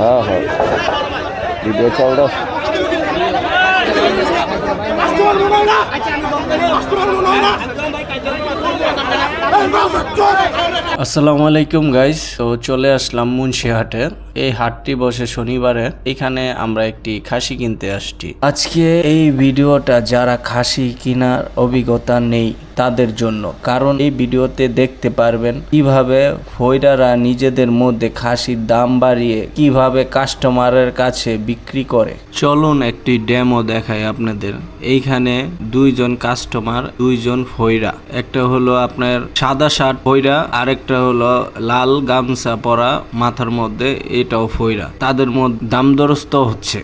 হ্যাঁ হ্যাঁ। ভিডিও চলটা আসসালামু আলাইকুম গাইস তো চলে আসলাম মুন্সি হাটে। এই হাটটি বসে শনিবারে। এখানে আমরা একটি খাসি কিনতে আসছি। আজকে এই ভিডিওটা যারা খাসি কেনার অভিজ্ঞতা নেই তাদের জন্য। কারণ এই ভিডিওতে দেখতে পারবেন কীভাবে ফৈরারা নিজেদের মধ্যে খাসির দাম বাড়িয়ে কীভাবে কাস্টমারের কাছে বিক্রি করে। চলুন একটি ডেমো দেখাই আপনাদের। এইখানে দুইজন কাস্টমার দুইজন ফৈরা একটা হলো আপনার সাদা শার্ট ফৈরা আরেকটা হলো লাল গামছা পরা মাথার মধ্যে এটাও ফৈরা তাদের মধ্যে দাম দরস্ত হচ্ছে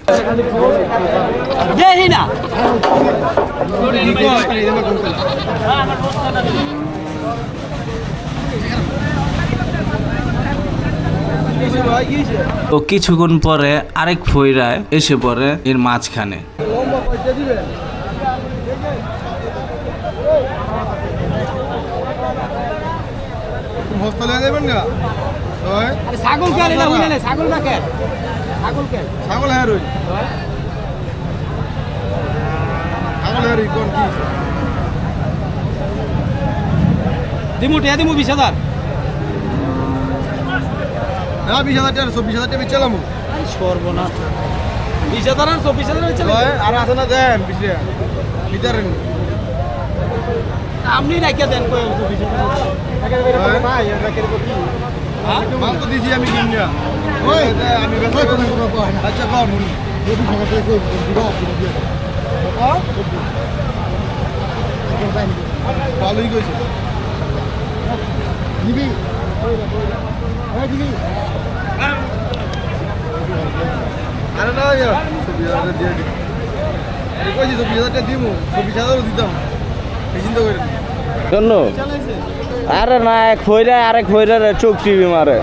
তো কিছুক্ষণ পরে আরেক ফৈরায় এসে পড়ে এর মাঝখানে। হোস্টেলে যাবেন না ছাগল কে এটা না? ছাগল না কে? ছাগল কে? ছাগল হ্যাঁ রই। ছাগল হ্যাঁ রই কোন কি? দিমু টিয়া দিমু বিশ হাজার। না বিশ হাজার টাকা চব্বিশ হাজার টাকা বেচালাম সর্বনাশ। বিশ হাজার আর চব্বিশ হাজার হয়েছে আর আছে না দেন বিশ ভিতরে আপনি রাখিয়া দেন কই মাল তো দিছি আমি আচ্ছা কর মুনি ভালোই কইছে। নিবি আরে না চব্বিশ হাজার দিয়ে দিই কইছি চব্বিশ হাজার টাকা দিমু। চব্বিশ হাজারও দিতাম। চিন্তা করেন। জন্য? আরে না, এক ফৈরা আরেক ফৈরার চোখ টিভি মারে।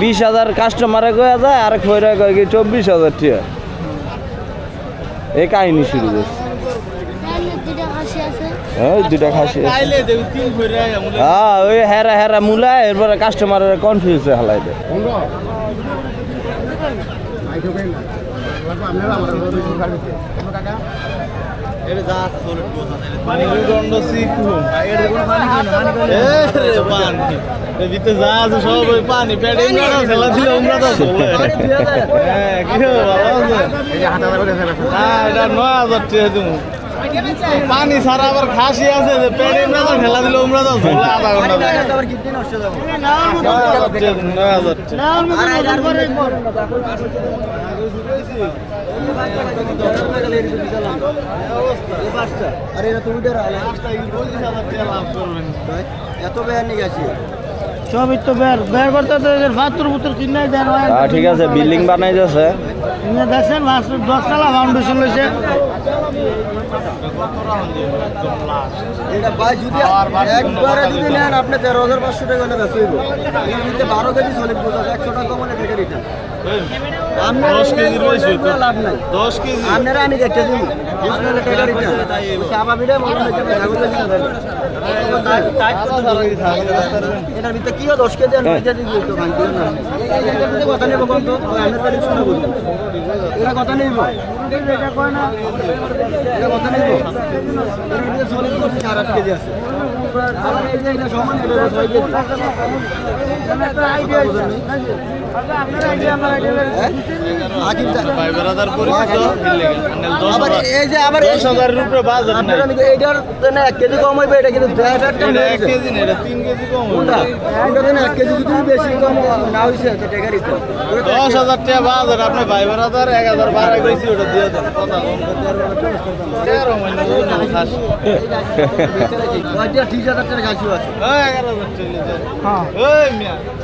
বিশ হাজার কাস্টমারে কয়ে যায়, আরেক ফৈরা কয়ে কি চব্বিশ হাজার টিয়া। এই কাহিনী শুরু করছে। দুটা খাসি হ্যাঁ ওই হেরা হেরা মুলা এরপরে কাস্টমারের কনফিউজ হালাই দেয়। ভিতরে যা আছে সব ওই পানি পেটে ইমরা খেলা দিলে তো হ্যাঁ কি ভালো আছে। ফেলা হ্যাঁ এটা 9000 টাকা দিমু পানি ছাড়া আবার খাসি আছে যে পেটে ইমরা তো দিলে উমরা তো চলে আধা ঘণ্টা আবার কিতনে নষ্ট যাবে 9000 টাকা আরে তুমি এত বেয়ার নিয়ে গেছি। সবই তো বের বের করতে তো এদের ভাতুর ভুতুর কিনে দেন হ্যাঁ ঠিক আছে বিল্ডিং বানাই যাচ্ছে দেখছেন দশ টাকা ফাউন্ডেশন লইছে। এটা ভাই যদি একবারে যদি নেন আপনি তেরো হাজার পাঁচশো টাকা হলে বেশি হইব। বারো কেজি সলিড বোঝা একশো টাকা কমলে থেকে রিটার্ন আপনার দশ কেজির লাভ নাই। 10 কেজি। আপনারা আমি দেখতে দিব এটার ভিতরে কি দশ কেজি আর কথা নেব কোন তো বাড়ি শোনা বুঝবেন এরা কথা নেব এটা কথা নেব চার আট কেজি আছে সমান, এটা ছয় কেজি। হ্যাঁ? আকিব দা- ভাই বেরাদার পরিচিত আবার এই যে আবার এই- 10000 উপরে বাজার নাই আপনারা নাকি এইটার জন্য এক কেজি কম হইবে এটা কিন্তু দেড় হাজার টাকা এটা এক কেজি না কেজি কম কোনটা? কোনটা জন্য এক কেজি যদি বেশি কম না হয়েছে তো টাকা দিতে হবে। ওটা তো এক দশ হাজার টাকা বাজার আপনি ভাই বেড়াদার এক হাজার বাড়াই গেছি ওটা দিয়ে দেন ত্রিশ হাজার টাকা গাছও আছে এগারো হাজার টাকা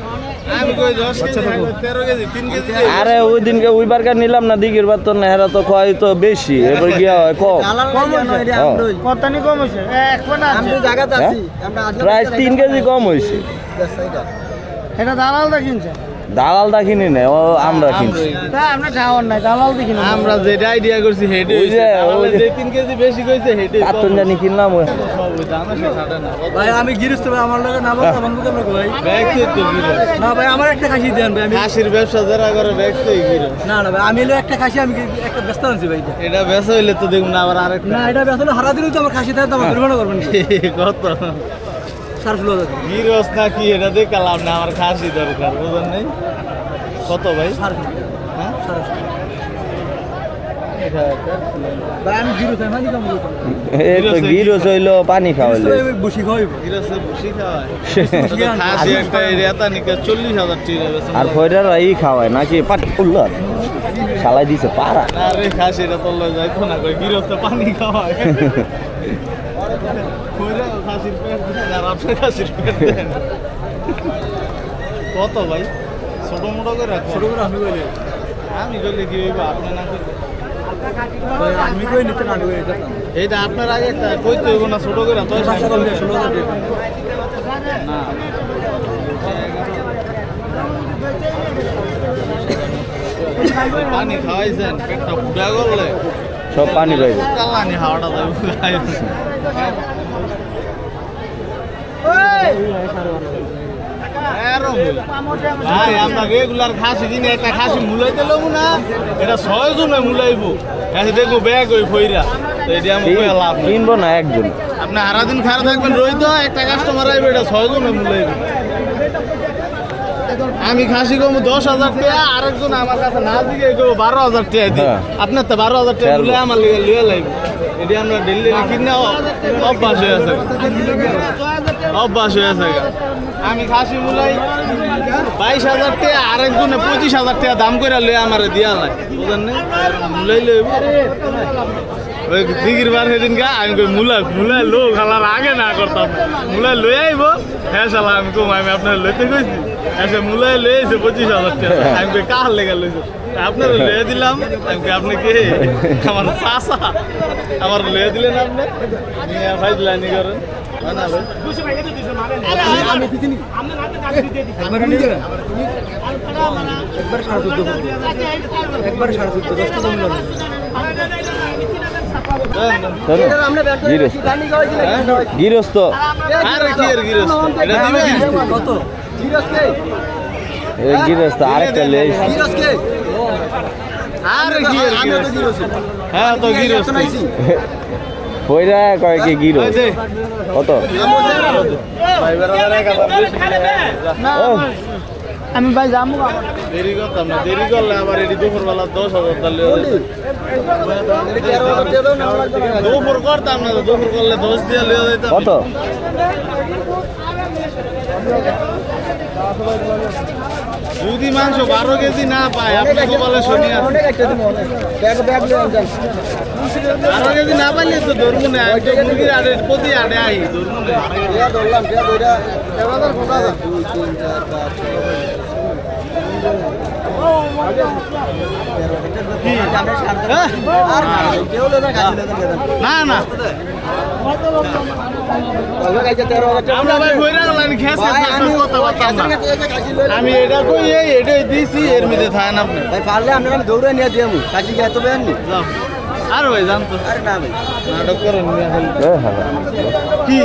আরে ওই দিনকে ওই বারকার নিলাম না দিঘির বার তো না হেরা তো কয় তো বেশি। এবার গিয়া হয় কম। হ্যাঁ। প্রায় তিন কেজি কম হয়েছে এটা। দালালটা কিনছে। দালাল দা কিনি না ও আমরা কিনছি। তা আপনার খাওয়ার নাই দালাল দেখি না। আমরা যেটা আইডিয়া করছি হেডে ওই যে, ওই যে- যে তিন কেজি বেশি কইছে হেডে কার্টুন জানি কিনলাম ওই। ভাই আমি গিরস্ত ভাই আমার লগে না বলতে বন্ধ কেন ভাই ব্যাগ তো না ভাই আমার একটা খাসি দেন ভাই আমি খাসির ব্যবসা যারা করে ব্যাগ তো গিরো না না ভাই আমি হলো একটা খাসি আমি একটা ব্যস্ত আনছি ভাই? এটা ব্যস্ত হইলে তো দেখুন আবার আরেকটা। না এটা ব্যস্ত হলে হারা দিনই তো আমার খাসি থাকে তো আমার দুর্ঘটনা করবেন কত? সার ফুলো গিরস না কি এটা দেখালাম না আমার খাসি দরকার বুঝলেন নাই? কত ভাই? সার হ্যাঁ? তো গিরস পানি খাওয়াইলো গিরসে আর ফয়রারা ই খাওয়ায় নাকি উল্ল শালাই দিছে পারা না রে খাসি এটা লয় যাইতো না কই গিরস্তে পানি খাওয়ায়। কইরা খাসির দেন আর আপনার খাসির দেন। কত ভাই? ছোট মোটো করে রাখো। ছোট করে আমি কইলে আমি কইলে কি হইব? আপনি না কইলে। আমি কই নিতে না কই এইটা আপনার আগে একটা কইতে হইব না ছোট করে তো পাঁচশো কম দিয়ে ষোলো হাজার না। পানি খাওয়াইছেন পেটটা ফুটা করলে সব পানি কালানি যাবে ভাই আমরা রেগুলার খাসি কিনে একটা খাসি মুলাইতে লবো না এটা ছয় জনে মুলাইবো। এসে দেখব ব্যাগ ওই ফইরা তো এটা আমি লাভ কিনবো না একজন। আপনি সারাদিন খারাপ থাকবেন রই তো একটা কাস্টমার আইবে এটা ছয় জনে মুলাইবে। আমি খাসি কমু দশ হাজার টাকা আরেকজন আমার কাছে না দিকে বারো হাজার টাকা দিই হ্যাঁ। আপনার তো বারো হাজার টাকা আমার লিয়ে লাগবে এটি আমরা ডেলি কিনা অভ্যাস হয়ে আছে। অভ্যাস হয়ে আছে। আমি খাসি মুলাই বাইশ হাজার টাকা, আরেকজনে পঁচিশ হাজার টাকা দাম করে লয়ে আমার দিয়া নাই বুঝলেন মুলাই লইব ওই দিঘির বার সেদিন গা আমি কই, মুলা মুলাই লো, খালার আগে না করতাম। মুলাই লই আইব হ্যাঁ শালা, আমি কম আমি আপনার লইতে কইছি। এসে মুলাই লই আইছে পঁচিশ হাজার টাকা। আমি কই, কার লেগে লইছে? আপনার লয়ে দিলাম। আমি আপনি কে? আমার চাষা আমার লয়ে দিলেন আপনি? ভাই দিলানি করেন। হয় একবার সাড়ে চোদ্দ একবার সাড়ে চোদ্দ দশটা কম লাগবে গিরস গিরস তো আরে কি এর গিরস এটা দিবে কত গিরস কে? এই গিরস তো আরেকটা লে গিরস কে? আরে কি এর আমি তো গিরস গিরস হ্যাঁ তো গিরস তো কয় কি গিরস কত। আমি ভাই যাব দেরি করতাম না দেরি করলে আবার এটি দুপুরবেলা দশ হাজার কত? যদি মাংস বারো কেজি না পায় আপনি লয়ে যান বারো কেজি না পাইলে তো ধরবো না একটা মুরগির আড়ে প্রতি আড়ে আই ধরবো না। খেসে আমি না আমি এটা কই এটাই দিছি এর মধ্যে থাকেন আপনি। ভাই পারলে আপনারা আমি দৌড়ে নিয়ে দিয়ে কাশি খেয়ে তো বেননি যাও। আর ভাই জানতো আরে না ভাই। নাটক করেন হালা। কি?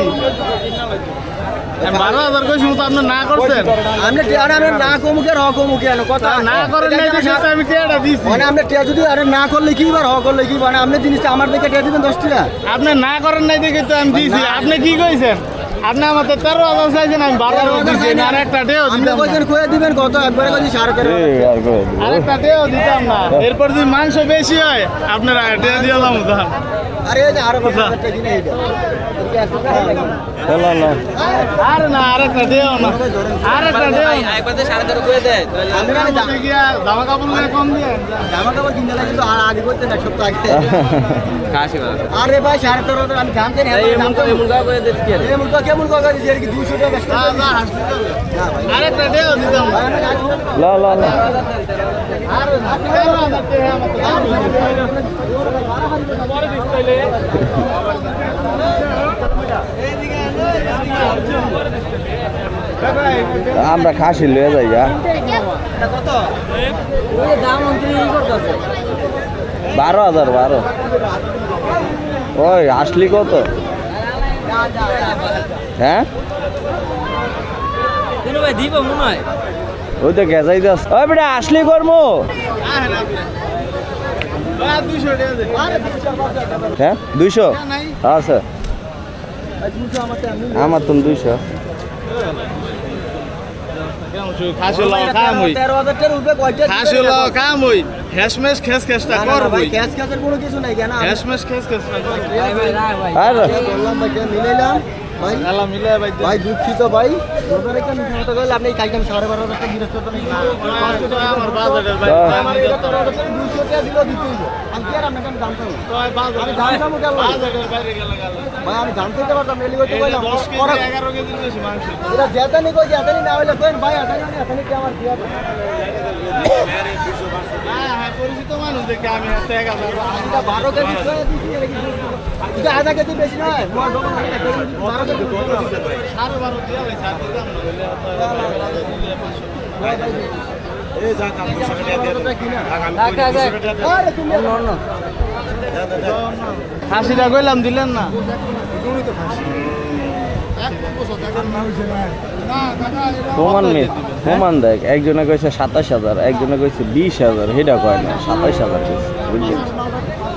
বারো হাজার কইছি তো আপনি না করছেন। আমরা টিয়া আমরা না কমুকে র কমুকে আনো কথা না করেন নাই দেখে আমি টেয়াটা দিছি। মানে আমরা টিয়া যদি আরে না করলে কি বার হ করলে কি মানে আপনি জিনিসটা আমার দিকে টিয়া দিবেন দশ টাকা আপনি না করেন নাই দেখে তো আমি দিছি। আপনি কি কইছেন? আপনি আমাদের তেরো হাজার চাইছেন আমি বারো হাজার দিচ্ছি আর একটা টেও আপনি দিতাম কয়ে দিবেন কত? একবারে আর করে দিতাম না। এরপর যদি মাংস বেশি হয় আপনারা দিয়ে দাম আরে ভাই সাড়ে তেরো আমি জানতে কেমন দুশো টাকা আমরা খাসি লয়ে যাই গা বারো হাজার বারো। ওই আসলি কত? হ্যাঁ? ওই তো গেজাই দাস ওই বেটা আসলি কর্ম? আর 200 টাকা দে। হ্যাঁ? দুইশো? আচ্ছা। আমার তো দুইশো। আর বললাম ভাই? ভাই দুঃখিত ভাই। আপনি কালকে আমি সাড়ে বারো হাজার টাকা গিরস্ত দুশো টাকা দিলেও দিতেই। আমি আর আপনাকে আমি বাজারে আমি গেলে ভাই আমি চাইতে পারতাম এলি হইতে কইলাম দশ কেজি বেশি মাংস। এটা জেতানি কই জেতানি না হইলে কইন ভাই এতানি আমি এতানি কি আমার দিয়া পরিচিত মানুষ দেখে আমি এক হাজার বারো কেজি এটা আধা কেজি বেশি নয়। বারো কেজি সাড়ে বারো দিয়ে ভাই দিতাম কইলাম দিলেন না? প্রমাণ নেই প্রমাণ দেখ একজনে কইছে সাতাশ হাজার একজনে কইছে বিশ হাজার সেটা কয় না সাতাইশ হাজার বুঝলি?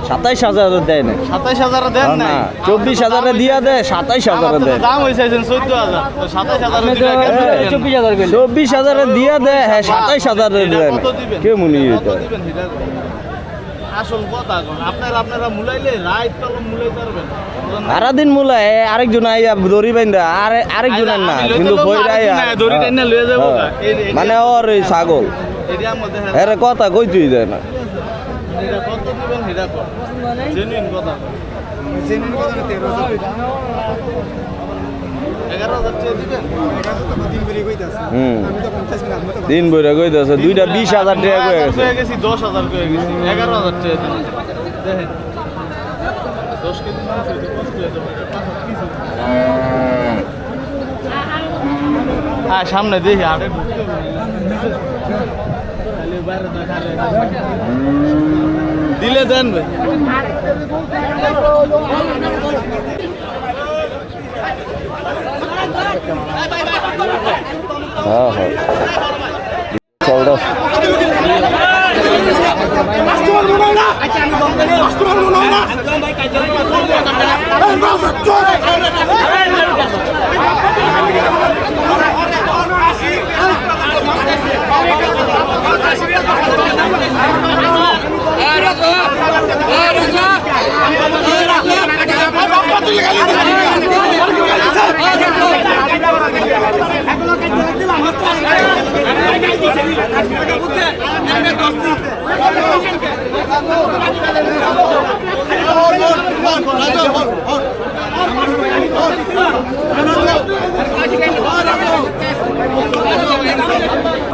সাতাইশ হাজার দেয় না সাতাইশ হাজার দেন না চব্বিশ হাজারে দিয়া দেয় সাতাইশ হাজারে দেয় দাম হয়েছে চোদ্দ হাজার। সাতাইশ হাজার চব্বিশ হাজার চব্বিশ হাজারে দিয়া দেয় হ্যাঁ সাতাইশ হাজারে দেয় না কে মুনি কই? আসল কথা মুলাই সারাদিন মূলা আরেকজন আইয়া দড়ি বাইন্দা আর আরেকজনের না কিন্তু আরেকজন হ্যাঁ। মানে ওর ওই ছাগল। মধ্যে হ্যাঁ। এর কথা কই তুই যায় না। জেনুইন কথা এগারো হাজার টাকা দিবেন হুম দিন বইরা কই দেছে দুইটা বিশ হাজার টাকা কয়ে গেছে। দশ হাজার কয়ে গেছি এগারো হাজার টাকা দেখেন। দশ কেজি হয়ে সামনে দেখি আরে ঢুকতে। দিলে দেন ভাই। হ্যাঁ হ্যাঁ চল দাও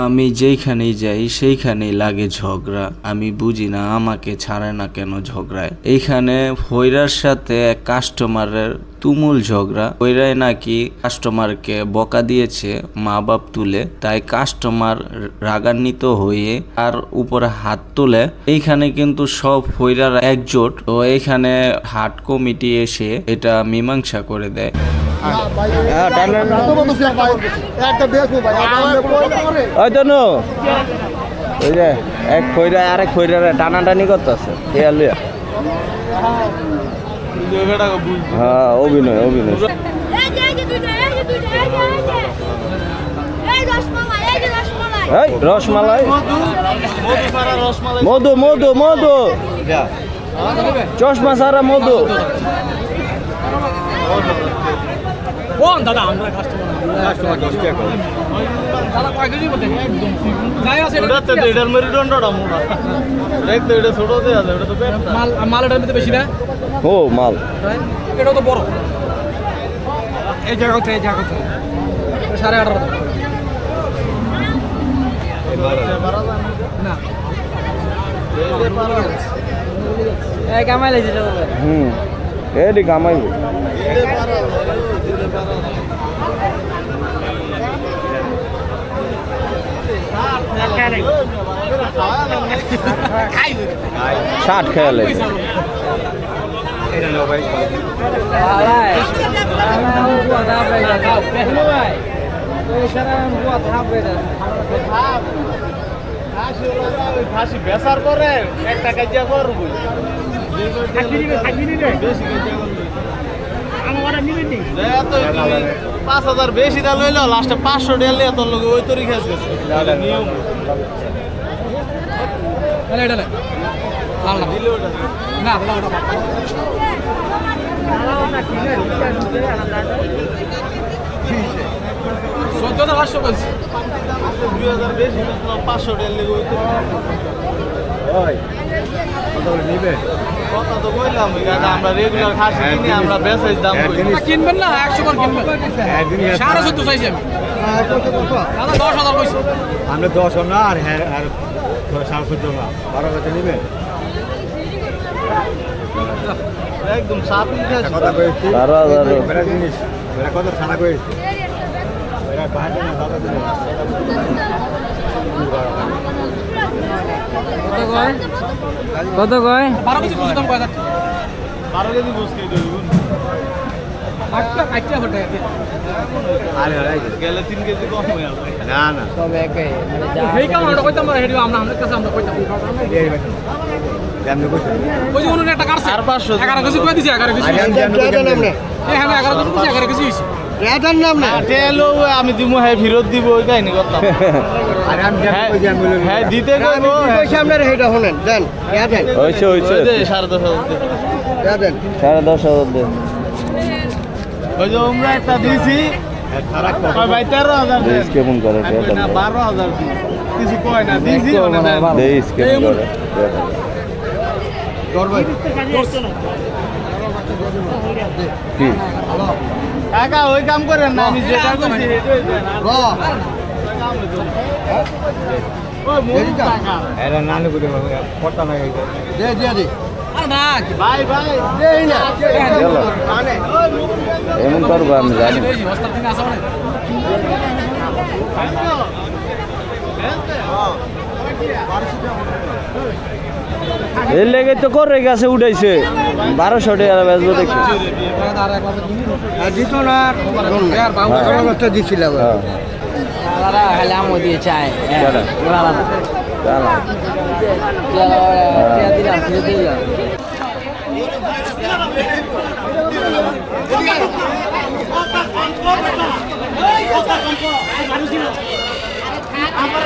আমি যেইখানেই যাই, সেইখানেই লাগে ঝগড়া। আমি বুঝি না আমাকে ছাড়ে না কেন ঝগড়ায়। এইখানে হইরার সাথে এক কাস্টমারের তুমুল ঝগড়া। হইরাই নাকি কাস্টমারকে বকা দিয়েছে মা বাপ তুলে। তাই কাস্টমার রাগান্বিত হয়ে আর উপরে হাত তুলে। এইখানে কিন্তু সব হইরার একজোট। তো এইখানে হাট কমিটি এসে এটা মীমাংসা করে দেয়। এক খৈরা আরেক খৈরা টানাটানি করতেছে। হ্যাঁ অভিনয় অভিনয়। এই যে এই যে দুইটা এই যে দুইটা এই যে এই যে। এই রসমালাই মধু মধু মধু। চশমা সারা মধু। ওটা তো এটার মেরুদণ্ডটা ও মাল। এটাও তো বড়। এই জায়গা কোথায় এই জায়গা কোথায়? সাড়ে আঠারো না। হুম। এডি কামাইব ষাট খেয়ালে ফাঁসি বেসার পরে করব পাঁচ হাজার বেশি দা লইলো লাস্টে পাঁচশো ডেলে তোর লোক ওই তরি খেয়েছে চোদ্দ পাঁচশো বলছি। দুই হাজার বেশি পাঁচশো ডেলে ওই তরি। কথা আমরা রেগুলার খাসি কিনি আমরা বেসাইজ দাম করি কিনবেন না একশো বার কিনবেন। সাড়ে চোদ্দ চাইছি আমি। দাদা দশ হাজার কইছি। আমরা দশ না আর হ্যাঁ আর সাড়ে চোদ্দ না। বারো হাজার নেবেন একদম সাত কথা জিনিস কত ছাড়া কয়েছি দাদা কত কয়? বারো কেজি বুঝতাম কয় বারো কেজি আরে আরে গেলে তিন কেজি কম যাবে। না না। এই কাম আমরা কইতাম না হেডিও আমরা আমাদের কাছে আমরা কইতাম এমনি কইছি ওই যে উনুনে একটা কাটছে আর পাঁচশো এগারো কেজি কয়ে দিছে এগারো কেজি এগারো কেজি দিছে এগারো কেজি এটার নাম না? টেলো আমি দিমু হ্যাঁ ফেরত দিব ওই কাহিনী করতাম। আরে আমি হ্যাঁ, হ্যাঁ দিতে কইবো পয়সা আপনার সেইটা শোনেন দেন সাড়ে দশ হাজার দেন সাড়ে দশ হাজার দেন ওই যে আমরা একটা দিয়েছি। কয় ভাই তেরো হাজার দেশ কেমন করে না বারো হাজার কিছু কয় না দিয়েছি কেমন করে কি? কাকা ওই কাম করেন না আমি যেটা করছি দে দিয়া। দে আর না কি ভাই ভাই দেই না। গেল। এমন করব আমি জানি বেশি এর লেগে তো করে গেছে উঠাইছে। বারোশো টাকা বেচবো দেখি। আর একবার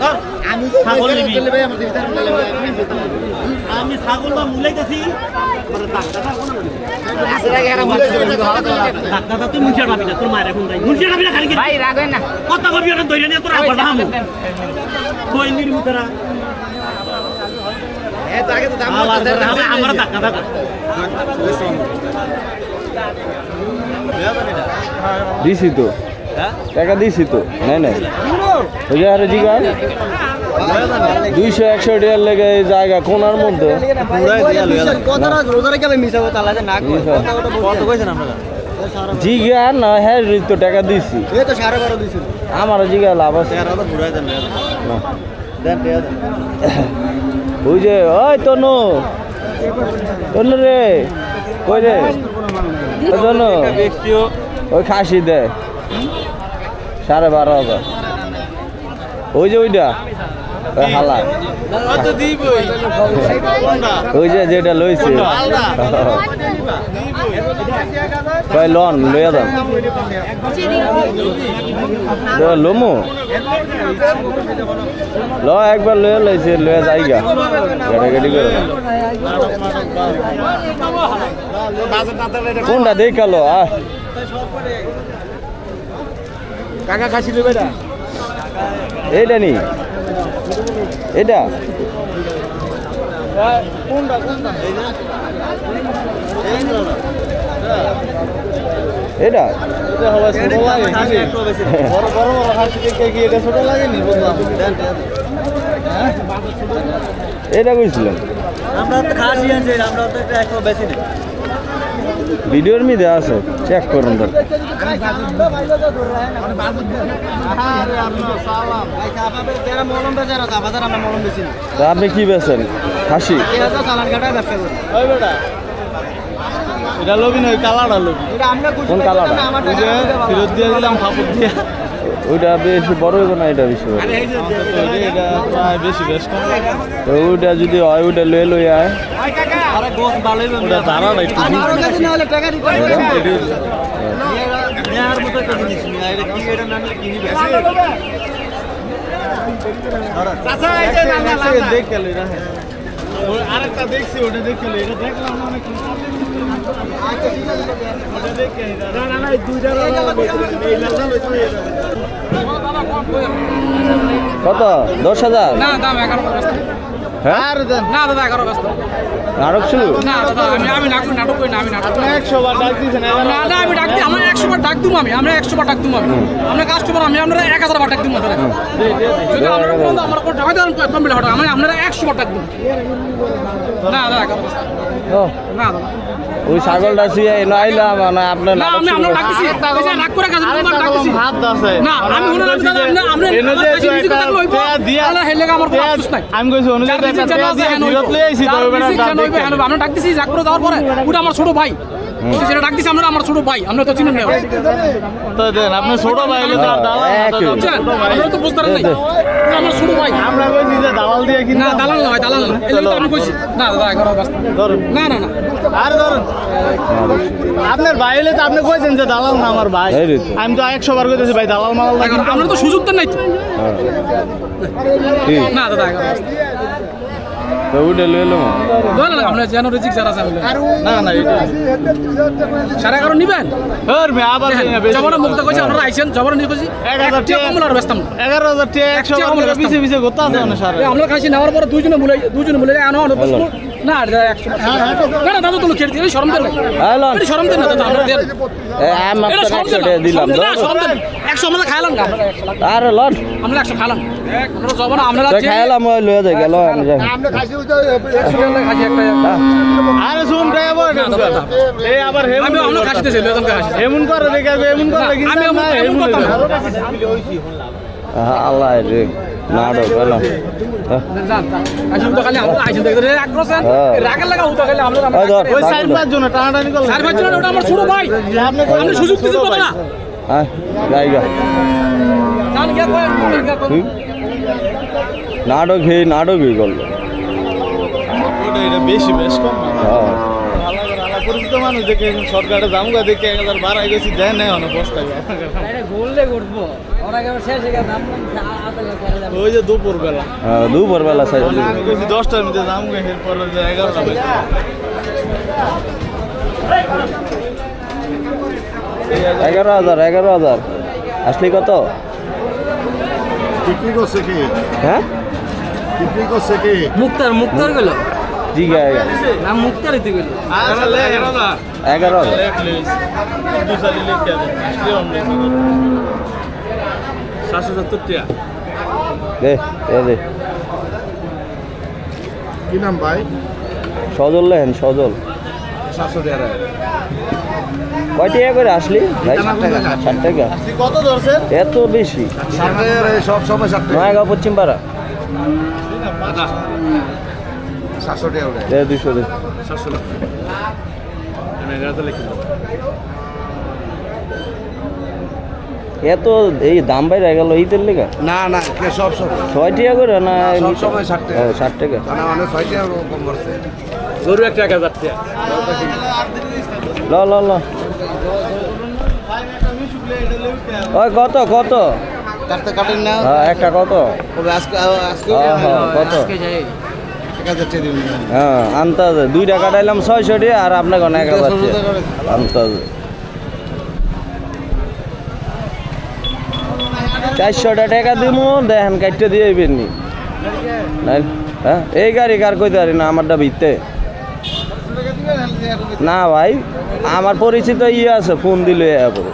হ্যাঁ। দিলাম ফিরে দিলাম আমি ছাগল বা রাখবেন না কথা করবি ওটা দইরা নিয়ে তোর আবার কই নির্মিতারা আমার ধাক্কা ধাক্কা। দিছি তো। টাকা দিছি তো নাই নাই। ওই যে আরে জিগা দুইশো একশো টাকার লেগে জায়গা কোনার মধ্যে? জিগা না হ্যাঁ তো টাকা দিছি আমার জিগা লাভ আছে। ঘুরাই দেন না। দেন দেন। ওই যে ওই তনু। তনু রে কই রে? তনু। ওই খাসি দে। সাড়ে বারো হাজার। ওই যে ওইটা? ওই হালা। ওই যে যেটা লইছে। কয়, লন, লইয়া দাম লমু। ল, একবার লইয়া লইছে, লইয়া যাইগা। গাড়ি করে। কোনটা দেখাল? আহ। কাকা খাসি দেবে না? এইটা নি। এটা এটা এটা এটা এটা কইছিলাম। আমরা তো খাসি আনছি, আমরা তো বেশি নেই। ভিডিওর মধ্যে আছে চেক করুন তো। আপনি কি বেছেন খাসি? বেটা এটা লবি নয় কালারটা লবি কোন কালারটা? ফেরত দিয়ে দিলাম কাপড় দিয়ে। ওইটা বেশি বড় হইব না এটা বেশি বড় তো ওইটা যদি হয় ওইটা লয়ে লয়ে আয়। লই আরেকটা দেখছি ওটা দেখে এটা দেখলাম না অনেক ওটা দেখে না না না দুইটা। কত? দশ হাজার? না দাম এগারো ব্যস্ত হ্যাঁ? আর না দাদা এগারো ব্যস্ত নাটক না দাদা আমি আমি নাটক নাটক না আমি নাটক না। একশো বার ডাক দিয়েছেন না না আমি ডাক দিই একশো বার ডাক দিব আমি আমরা একশো বার ডাক দিব আমি। কাস্টমার আমি আপনারা এক হাজার বার ডাক দিব যদি আমরা আমার কোনো টাকা দেওয়ার কমপ্লিট হঠাৎ আমি আপনারা একশো বার ডাক দিব। না দাদা না ওই ছাগলটা শুয়ে এনে আইলাম না আপনার না আমি আমরা। ডাকতেছি রাগ করে ডাকতেছি আছে। না আমি হলো আমি আমরা আমরা এনে যে কিছু দিয়া আল্লাহ হেলে আমার কোনো আফসোস নাই। আমি কইছি অনুযায়ী আছে হ্যাঁ বিরত লই আইছি তো ওই বেটা জানা হ্যাঁ আমরা ডাকতেছি যাক করে দেওয়ার পরে। ওটা আমার ছোট ভাই। ডাকতেছি আমরা আমার ছোট ভাই আমরা তো চিনেন না। তো দেন আপনি ছোট ভাই হলে তো না। আমরা বুঝতে আমার শুরু ভাই। আমরা কইছি যে দালাল দিয়ে কিনা না দালাল না ভাই দালাল না। এই তো আমি কইছি না দাদা এগারো ব্যস্ত। ধরুন। না না না। আর ধরুন। আপনার ভাই হলে তো আপনি কইছেন যে দালাল না আমার ভাই। আমি তো একশো বার কইতেছি ভাই দালাল মালাল আমরা তো। সুযোগ তো নাই হ্যাঁ। না দাদা এগারো। তো ওইটা লয়ে এলাম না না না আমরা যেন রিজিক যারা লই। না না এটা সাড়ে এগারো নিবেন? হর মে আবার না, জবরে মুক্ত কইছে আপনারা আইছেন জবরে নিয়ে কইছি এক হাজার একটা টাকা। কমলা আর না। এগারো হাজার টাকা একশো টাকা পিছে পিছে ঘুরতে আছে না সার। আমরা খাইছি নেওয়ার পরে দুইজনে বলে দুইজনে বলে আনো আনো না একশো না না দাদা তুমি খেয়ে দিয়ে শরম দেন না। এটা শরম দেন না দাদা আমরা দেন। আমি টাকা দিলাম না আমরা খাইলাম না আরে লট আমরা খাইলাম। আমরা আপনারা খাইলাম লয়ে যায় গেল আমি যাই। একশো টাকা খাইছি একটা। আরে শুন ড্রাইভার এই আবার আমি আমরা খাইতেছি লজন খাইছি হেমুন করে দেখে হেমুন করে দেখি আমি এমন- এমন করতাম আল্লাহ রে নাটক হ্যাঁ। রাগের লাগা উঠা খালি আমরা ওই ধর। ওই সাইড পাঁচ জন টানাটানি করলে চার পাঁচ জন ওটা আমার ছোট ভাই। আপনি আপনি সুযোগ দিতে পারবেন না। হ্যাঁ জায়গা নাটক করল। ওটা এটা বেশি বেশ কম হ্যাঁ। পরিচিত মানুষ দেখে দেখে গেছি দেয় অনেক ওই যে দুপুর বেলা হ্যাঁ, দুপুর বেলা দশটার মধ্যে এগারোটা এগারো হাজার এগারো হাজার। আসলি কত? বিক্রি করছে কি? হ্যাঁ? বিক্রি করছে কি? মুক্তার মুক্তার গেল। জি গায়ে না গেল। এগারো অন্য সাতশো সত্তর টাকা। দে দে দে। কি নাম ভাই? সজল লেহেন সজল। সাতশো টাকা কয় টাকা করে আসলি? ভাই ষাট টাকা। কত ধরছেন? এত বেশি? সব সময় ষাট টাকা। নয়াগাঁও সাতশো টাকা দুশো সাতশো এত এই দাম বাইরে গেল ঈদের লেগে? না না সব সব ছয় টাকা করে না সব সময় ষাট টাকা। ষাট টাকা? মানে ছয় টাকা কম করছে। গরু একটা এক হাজার টাকা ল ল ল। ওই কত কত? কাটতে কাটেন না। হ্যাঁ, একটা কত? টাকা দিবেন। হ্যাঁ আনতাজে দুইটা কাটাইলাম ছয়শো টাকা আর আপনাকে এক হাজার টাকা আনতাজে চারশোটা টাকা দিব দেখেন কাটতে দিয়ে দিবেন নি। হ্যাঁ এই গাড়ি কার কইতে পারি না আমারটা ভিত্তে। না ভাই, আমার পরিচিত ইয়ে আছে, ফোন দিলে পরে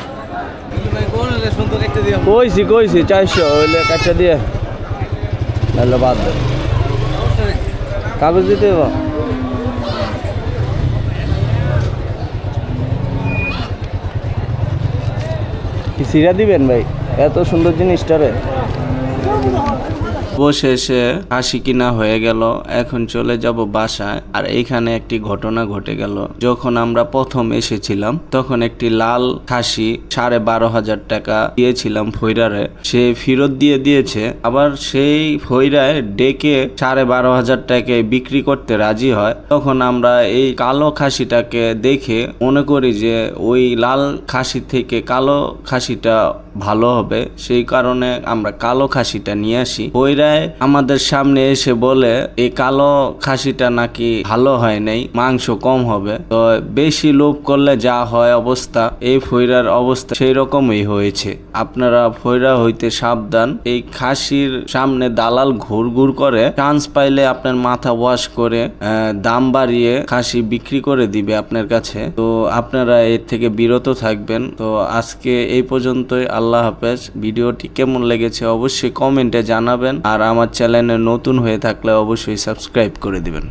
কইছি কইছি, চারশো হইলে কাটতে দিয়ে। নাহলে বাদ দে। কাগজ দিতে হবে। সিরা দিবেন ভাই? এত সুন্দর জিনিসটারে অবশেষে হাসি কিনা হয়ে গেল। এখন চলে যাব বাসায়। আর এইখানে একটি ঘটনা ঘটে গেল। যখন আমরা প্রথম এসেছিলাম, তখন একটি লাল খাসি সাড়ে বারো হাজার টাকা দিয়েছিলাম ফৈরারে সে ফেরত দিয়ে দিয়েছে। আবার সেই ফৈরায় ডেকে সাড়ে বারো হাজার টাকায় বিক্রি করতে রাজি হয়। তখন আমরা এই কালো খাসিটাকে দেখে মনে করি যে, ওই লাল খাসি থেকে কালো খাসিটা ভালো হবে। সেই কারণে আমরা কালো খাসিটা নিয়ে আসি। ওইরায় আমাদের সামনে এসে বলে, এই কালো খাসিটা নাকি ভালো হয় নাই, মাংস কম হবে। তো বেশি লোভ করলে যা হয় অবস্থা, এই ফৈরার অবস্থা সেই রকমই হয়েছে। আপনারা ফৈরা হইতে সাবধান। এই খাসির সামনে দালাল ঘুর ঘুর করে চান্স পাইলে আপনার মাথা ওয়াশ করে দাম বাড়িয়ে খাসি বিক্রি করে দিবে আপনার কাছে। তো আপনারা এর থেকে বিরত থাকবেন। তো আজকে এই পর্যন্তই। আল্লাহ হাফেজ। ভিডিওটি কেমন লেগেছে অবশ্যই কমেন্টে জানাবেন। আর আমার চ্যানেলে নতুন হয়ে থাকলে অবশ্যই সাবস্ক্রাইব করে দিবেন।